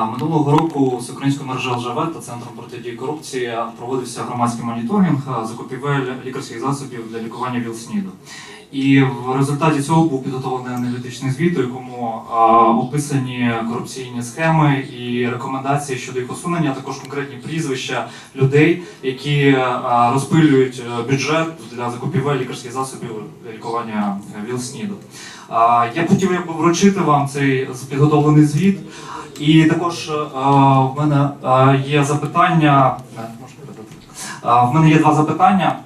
Минулого року з українською мережею ЛЖВ та центром протидії корупції проводився громадський моніторинг закупівель лікарських засобів для лікування ВІЛ-СНІДу. І в результаті цього був підготовлений аналітичний звіт, у якому а, описані корупційні схеми і рекомендації щодо їх усунення, а також конкретні прізвища людей, які а, розпилюють е, бюджет для закупівель лікарських засобів лікування ВІЛ-СНІДу. Я б хотів якби вручити вам цей підготовлений звіт. І також е, в мене е, є запитання. В мене є два запитання.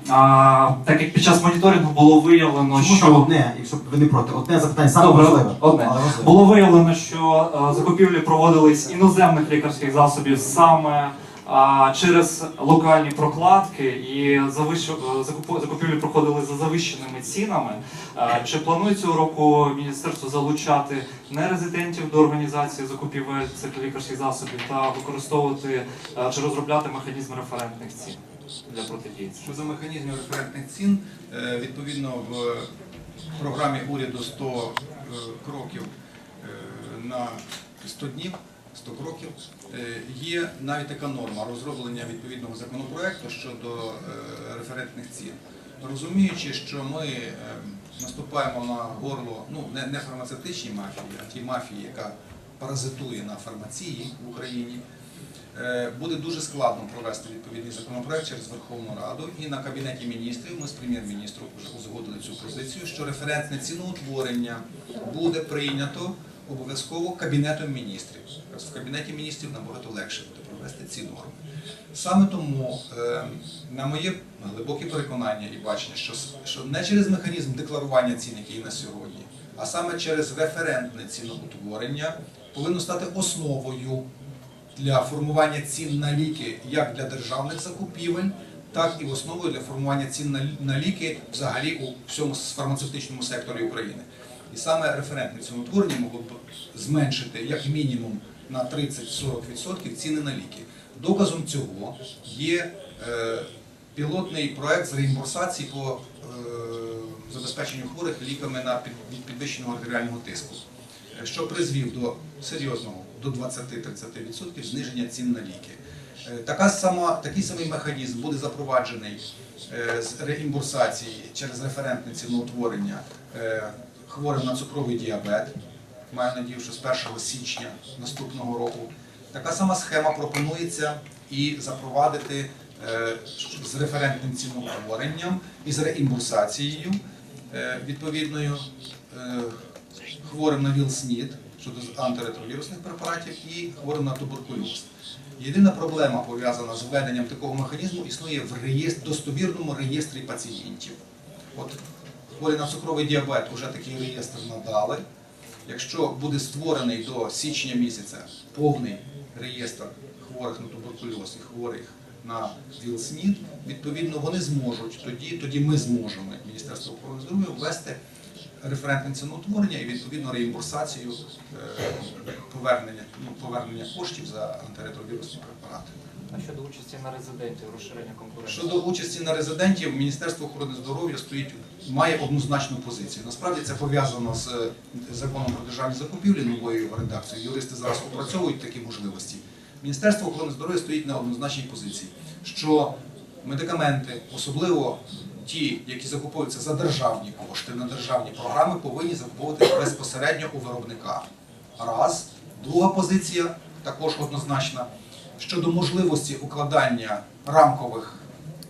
Так як під час моніторингу було виявлено, Чому що одне, якщо ви не проти, одне запитання саме Добре, важливе. одне. Але важливе. було виявлено, що е, закупівлі проводились іноземних лікарських засобів саме через локальні прокладки, і е, закупівлі проходили за завищеними цінами. Е, Чи планує цього року міністерство залучати нерезидентів до організації закупівель цих лікарських засобів та використовувати е, чи розробляти механізм референтних цін для протидії? цьому? Щодо механізмів референтних цін, відповідно в програмі уряду 100 е, кроків на 100 днів, 100 кроків, е, є навіть така норма розроблення відповідного законопроекту щодо е, референтних цін. Розуміючи, що ми е, наступаємо на горло ну, не, не фармацевтичній мафії, а тій мафії, яка паразитує на фармації в Україні, буде дуже складно провести відповідний законопроект через Верховну Раду і на кабінеті міністрів. Ми з прем'єр-міністром вже узгодили цю позицію, що референтне ціноутворення буде прийнято обов'язково кабінетом міністрів. В кабінеті міністрів набагато легше буде провести ці норми. Саме тому, е, на моє глибоке переконання і бачення, що, не через механізм декларування цін, який на сьогодні, а саме через референтне ціноутворення повинно стати основою для формування цін на ліки як для державних закупівель, так і основою для формування цін на ліки взагалі у всьому фармацевтичному секторі України. І саме референтне ціноутворення могло б зменшити як мінімум на 30-40% ціни на ліки. Доказом цього є е, пілотний проект з реімбурсації по е, забезпеченню хворих ліками на від підвищеного артеріального тиску що призвів до серйозного до 20-30% зниження цін на ліки. Е, Така сама, такий самий механізм буде запроваджений е, з реімбурсації через референтне ціноутворення е, хворим на цукровий діабет. Маю надію, що з 1 січня наступного року. Така сама схема пропонується і запровадити е, з референтним ціноутворенням і з реімбурсацією е, відповідною е, хворим на ВІЛ-СНІД щодо антиретровірусних препаратів і хворим на туберкульоз. Єдина проблема пов'язана з введенням такого механізму існує в реєстр, достовірному реєстрі пацієнтів. От хворі на цукровий діабет вже такий реєстр надали. Якщо буде створений до січня місяця повний реєстр хворих на туберкульоз і хворих на ВІЛ-СНІД, відповідно вони зможуть, тоді, тоді ми зможемо, Міністерство охорони здоров'я, ввести референтне ціноутворення і відповідно реімбурсацію е, повернення, ну, повернення коштів за антиретровірусні препарати. А щодо участі на резидентів, розширення конкуренції? Щодо участі на резидентів, Міністерство охорони здоров'я стоїть має однозначну позицію. Насправді це пов'язано з е, законом про державні закупівлі новою редакцією. Юристи зараз опрацьовують такі можливості. Міністерство охорони здоров'я стоїть на однозначній позиції, що медикаменти, особливо ті, які закуповуються за державні кошти на державні програми, повинні закуповуватися безпосередньо у виробника. Раз. Друга позиція також однозначна щодо можливості укладання рамкових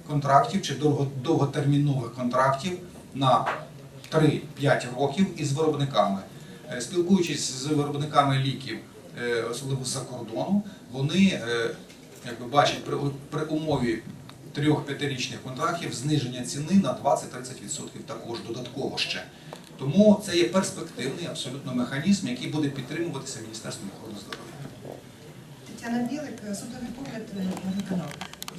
контрактів чи довготермінових контрактів на 3-5 років із виробниками. Е, Спілкуючись з виробниками ліків, е, особливо з-за кордону, вони е, як ви бачите, при, при умові трьох-п'ятирічних контрактів зниження ціни на 20-30% також додатково ще. Тому це є перспективний абсолютно механізм, який буде підтримуватися Міністерством охорони здоров'я. Тетяна Білик, судовий погляд на канал.